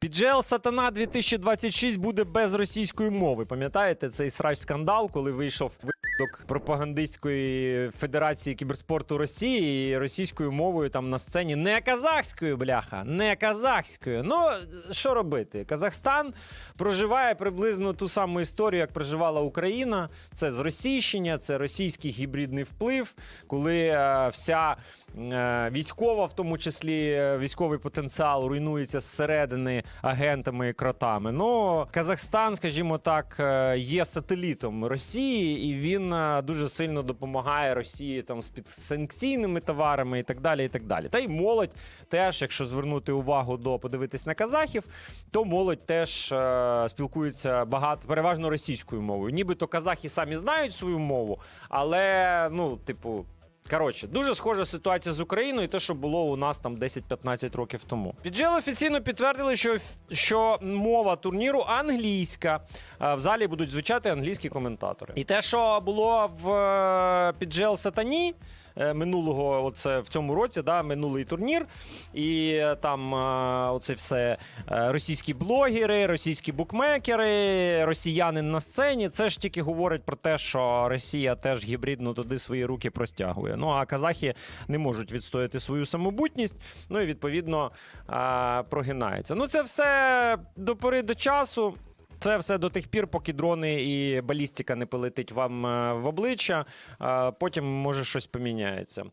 Піджел Сатана 2026 буде без російської мови. Пам'ятаєте цей срач скандал, коли вийшов випадок пропагандистської федерації кіберспорту Росії і російською мовою там на сцені не казахською, бляха, не казахською. Ну що робити? Казахстан проживає приблизно ту саму історію, як проживала Україна. Це зросійщення, це російський гібридний вплив, коли е, вся е, військова, в тому числі е, військовий потенціал, руйнується зсередини агентами і кротами. Ну, Казахстан, скажімо так, е, є сателітом Росії, і він е, дуже сильно допомагає Росії там з підсанкційними товарами і так далі. І так далі. Та й молодь теж, якщо звернути увагу до подивитись на казахів, то молодь теж е, спілкується багато, переважно російською мовою. Нібито казахи самі знають свою мову, але ну, типу. Коротше, дуже схожа ситуація з Україною, і те, що було у нас там 10-15 років тому. Піджел офіційно підтвердили, що, що мова турніру англійська. В залі будуть звучати англійські коментатори. І те, що було в е, піджел сатані. е, Минулого, оце в цьому році, да, минулий турнір, і е, там оце все російські блогери, російські букмекери, росіянин на сцені. Це ж тільки говорить про те, що Росія теж гібридно туди свої руки простягує. Ну а казахи не можуть відстояти свою самобутність, ну і відповідно прогинаються. Ну, це все до пори до часу. Це все до тих пір, поки дрони і балістика не полетить вам е, в обличчя. а Потім може щось поміняється.